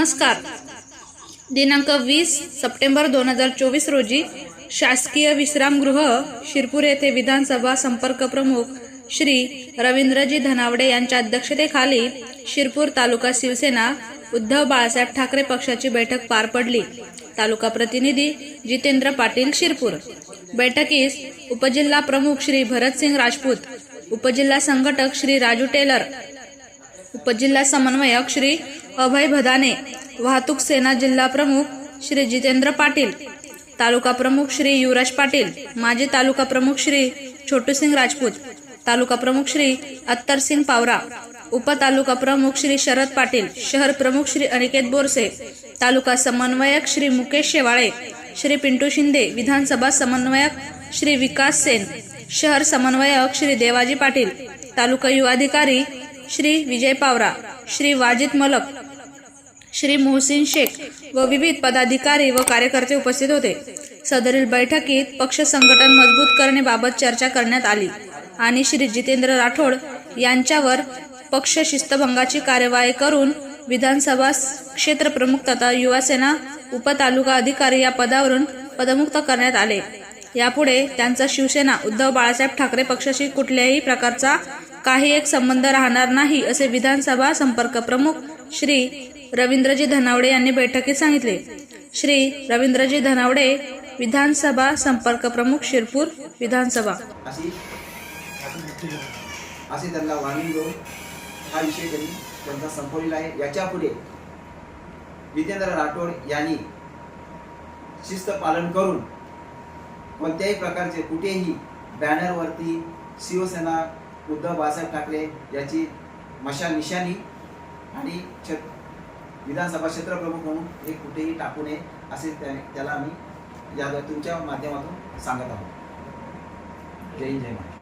नमस्कार. दिनांक वीस सप्टेंबर दोन हजार चोवीस रोजी शासकीय विश्रामगृह शिरपूर येथे विधानसभा संपर्क प्रमुख श्री रवींद्रजी धनावडे यांच्या अध्यक्षतेखाली शिरपूर तालुका शिवसेना उद्धव बाळासाहेब ठाकरे पक्षाची बैठक पार पडली. तालुका प्रतिनिधी जितेंद्र पाटील शिरपूर. बैठकीस उपजिल्हा प्रमुख श्री भरतसिंग राजपूत उपजिल्हा संघटक श्री राजू टेलर उपजिल्हा समन्वयक श्री अभय भदाने वाहतूक सेना जिल्हा प्रमुख श्री जितेंद्र पाटील तालुका प्रमुख श्री युवराज पाटील माजी तालुका प्रमुख श्री छोटूसिंग राजपूत तालुका प्रमुख श्री अत्तरसिंग पावरा उपतालुका प्रमुख श्री शरद पाटील शहर प्रमुख श्री अनिकेत बोरसे तालुका समन्वयक श्री मुकेश शेवाळे श्री पिंटू शिंदे विधानसभा समन्वयक श्री विकास सेन शहर समन्वयक श्री देवाजी पाटील तालुका युवाधिकारी श्री विजय पावरा श्री वाजिद मलक श्री मोहसिन शेख व विविध पदाधिकारी व कार्यकर्ते उपस्थित होते. सदरील बैठकीत पक्ष संघटन मजबूत करण्याबाबत चर्चा करण्यात आली आणि श्री जितेंद्र राठोड यांच्यावर पक्ष शिस्तभंगाची कार्यवाही करून विधानसभा क्षेत्र प्रमुख तथा युवासेना उपतालुका अधिकारी या पदावरून पदमुक्त करण्यात आले. यापुढे त्यांचा शिवसेना उद्धव बाळासाहेब ठाकरे पक्षाशी कुठल्याही प्रकारचा काही एक संबंध राहणार नाही असे विधानसभा संपर्क प्रमुख श्री रवींद्रजी धनावडे यांनी बैठकीत सांगितले. श्री रवींद्रजी धनावडे विधानसभा संपर्क प्रमुख शिरपूर विधानसभा. असे त्यांना वाणी देऊन हा विषय त्यांनी त्यांचा संपवलेला आहे. याच्यापुढे जितेंद्र राठोड यांनी शिस्त पालन करून कोणत्याही प्रकारचे कुठेही बॅनरवरती शिवसेना उद्धव बाळासाहेब ठाकरे याची मशाल निशाणी आणि छत विधानसभा क्षेत्रप्रमुख म्हणून हे कुठेही टाकू नये असे त्या- त्याला आम्ही या तुमच्या माध्यमातून सांगत आहोत. जय हिंद जय महाराज